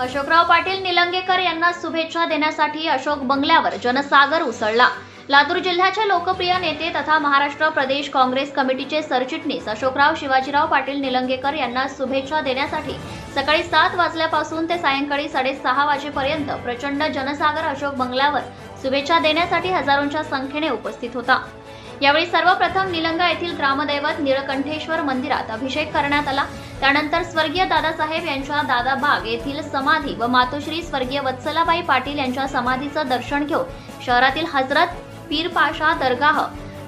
अशोकराव पाटील निलंगेकर यांना शुभेच्छा देण्यासाठी अशोक बंगल्यावर जनसागर उसळला. लातूर जिल्ह्याचे लोकप्रिय नेते तथा महाराष्ट्र प्रदेश काँग्रेस कमिटीचे सरचिटणीस अशोकराव शिवाजीराव पाटील निलंगेकर यांना शुभेच्छा देण्यासाठी सकाळी सात वाजल्यापासून ते सायंकाळी साडेसहा वाजेपर्यंत प्रचंड जनसागर अशोक बंगल्यावर शुभेच्छा देण्यासाठी हजारोंच्या संख्येने उपस्थित होता. यावेळी सर्वप्रथम निलंगा येथील ग्रामदैवत निळकंठेश्वर मंदिरात अभिषेक करण्यात आला. त्यानंतर स्वर्गीय दादासाहेब यांच्या दादा बाग येथील समाधी व मातोश्री स्वर्गीय वत्सलाबाई पाटील यांच्या समाधीचं दर्शन घेऊन शहरातील हजरत पीर पाशा दरगाह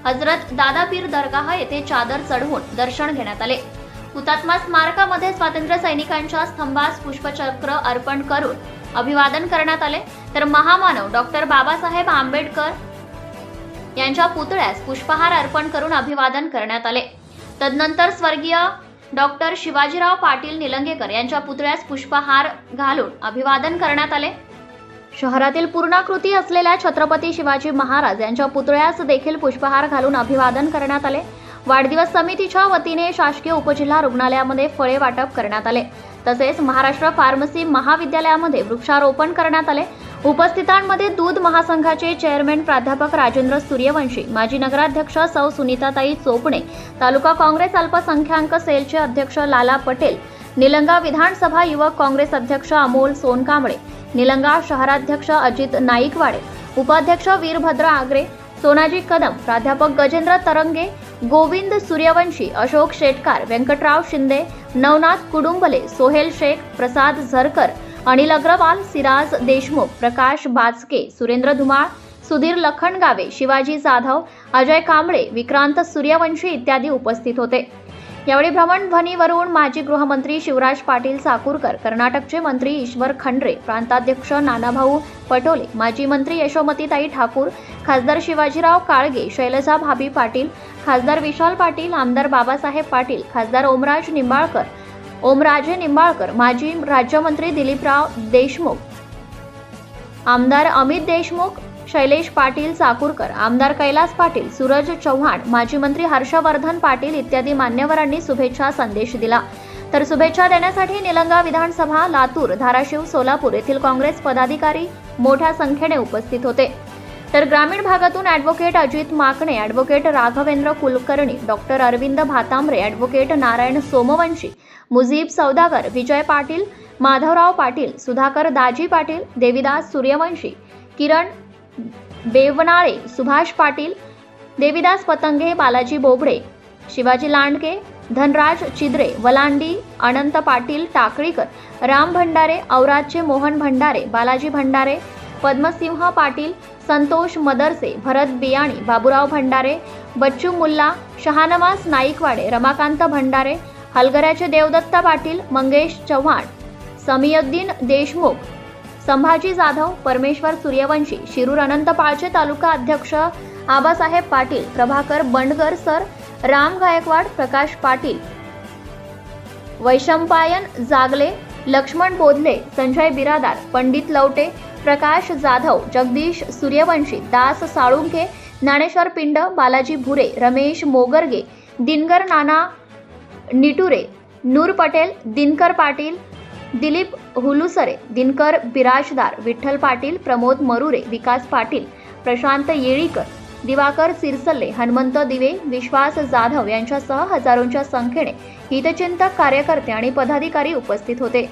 हजरत दादा पीर दरगाह येथे चादर चढवून दर्शन घेण्यात आले. हुतात्मा स्मारकामध्ये स्वातंत्र्य सैनिकांच्या स्तंभास पुष्पचक्र अर्पण करून अभिवादन करण्यात आले. तर महामानव डॉक्टर बाबासाहेब आंबेडकर यांच्या पुतळ्यास पुष्पहार अर्पण करून अभिवादन करण्यात आले. तदनंतर स्वर्गीय डॉक्टर शिवाजीराव पाटील निलंगेकर यांच्या पुतळ्यास पुष्पहार घालून अभिवादन करण्यात आले. शहरातील पूर्णाकृती असलेल्या छत्रपती शिवाजी महाराज यांच्या पुतळ्यास देखील पुष्पहार घालून अभिवादन करण्यात आले. वाढदिवस समितीच्या वतीने शासकीय उपजिल्हा रुग्णालयामध्ये फळे वाटप करण्यात आले. तसेच महाराष्ट्र फार्मसी महाविद्यालयामध्ये वृक्षारोपण करण्यात आले. उपस्थितांमध्ये दूध महासंघाचे चेअरमॅन प्राध्यापक राजेंद्र सूर्यवंशी माजी नगराध्यक्ष सौ सुनीताताई चोपणे तालुका काँग्रेस अल्पसंख्याक सेलचे अध्यक्ष लाला पटेल निलंगा विधानसभा युवक काँग्रेस अध्यक्ष अमोल सोनकांबळे निलंगा शहराध्यक्ष अजित नाईकवाडे उपाध्यक्ष वीरभद्र आगरे सोनाजी कदम प्राध्यापक गजेंद्र तरंगे गोविंद सूर्यवंशी अशोक शेटकार व्यंकटराव शिंदे नवनाथ कुडुंबले सोहेल शेख प्रसाद झरकर अनिल अग्रवाल सिराज देशमुख प्रकाश बाचके सुरेंद्र धुमाळ सुधीर लखनगावे शिवाजी जाधव अजय कांबळे विक्रांत सूर्यवंशी इत्यादी उपस्थित होते. यावेळी भ्रमणध्वनीवरून माजी गृहमंत्री शिवराज पाटील साकूरकर कर्नाटकचे मंत्री ईश्वर खंड्रे प्रांताध्यक्ष नानाभाऊ पटोले माजी मंत्री यशोमतीताई ठाकूर खासदार शिवाजीराव काळगे शैलजा भाभी पाटील खासदार विशाल पाटील आमदार बाबासाहेब पाटील खासदार ओमराज निंबाळकर ओमराजे निंबाळकर माजी राज्यमंत्री दिलीपराव देशमुख आमदार अमित देशमुख शैलेश पाटील चाकूरकर आमदार कैलास पाटील सूरज चव्हाण माजी मंत्री हर्षवर्धन पाटील इत्यादी मान्यवरांनी शुभेच्छा संदेश दिला. तर शुभेच्छा देण्यासाठी निलंगा विधानसभा लातूर धाराशिव सोलापूर येथील काँग्रेस पदाधिकारी मोठ्या संख्येने उपस्थित होते. तर ग्रामीण भागातून advocate Ajit Makane advocate Raghavendra Kulkarni doctor Arvind Bhatambare advocate Narayan Somvanshi Mujib Saudagar Vijay Patil Madhavrao Patil Sudhakar Daji Patil Devidas Suryavanshi Kiran Bevnale Subhash Patil Devidas Patange Balaji Bobde Shivaji Landge Dhanraj Chidre Valandi Anant Patil Takalikar Ram Bhandare औराजचे Mohan Bhandare Balaji Bhandare Padmasinh Patil Santosh Madarse Bharat बियाणी बाबुराव भंडारे बच्चू मुल्ला शहानवास नाईकवाडे रमाकांत भंडारे हलगऱ्याचे देवदत्ता पाटील मंगेश चव्हाण समीयुद्दीन देशमुख संभाजी जाधव परमेश्वर सूर्यवंशी शिरूर अनंत पाळचे तालुका अध्यक्ष Abasaheb Patil Prabhakar Bandgar sir Ram Gaikwad Prakash Patil Vaishampayan जागले लक्ष्मण बोधले संजय बिरादार पंडित लवटे प्रकाश जाधव जगदीश सूर्यवंशी दास साळुंखे ज्ञानेश्वर पिंड बालाजी भुरे रमेश मोगरगे दिनकर नाना निटुरे नूर पटेल दिनकर पाटील दिलीप हुलुसरे दिनकर बिराजदार विठ्ठल पाटील प्रमोद मरुरे विकास पाटील प्रशांत येळीकर दिवाकर सिरसल्ले हनुमंत दिवे विश्वास जाधव यांच्यासह हजारोंच्या संख्येने हितचिंतक कार्यकर्ते आणि पदाधिकारी उपस्थित होते.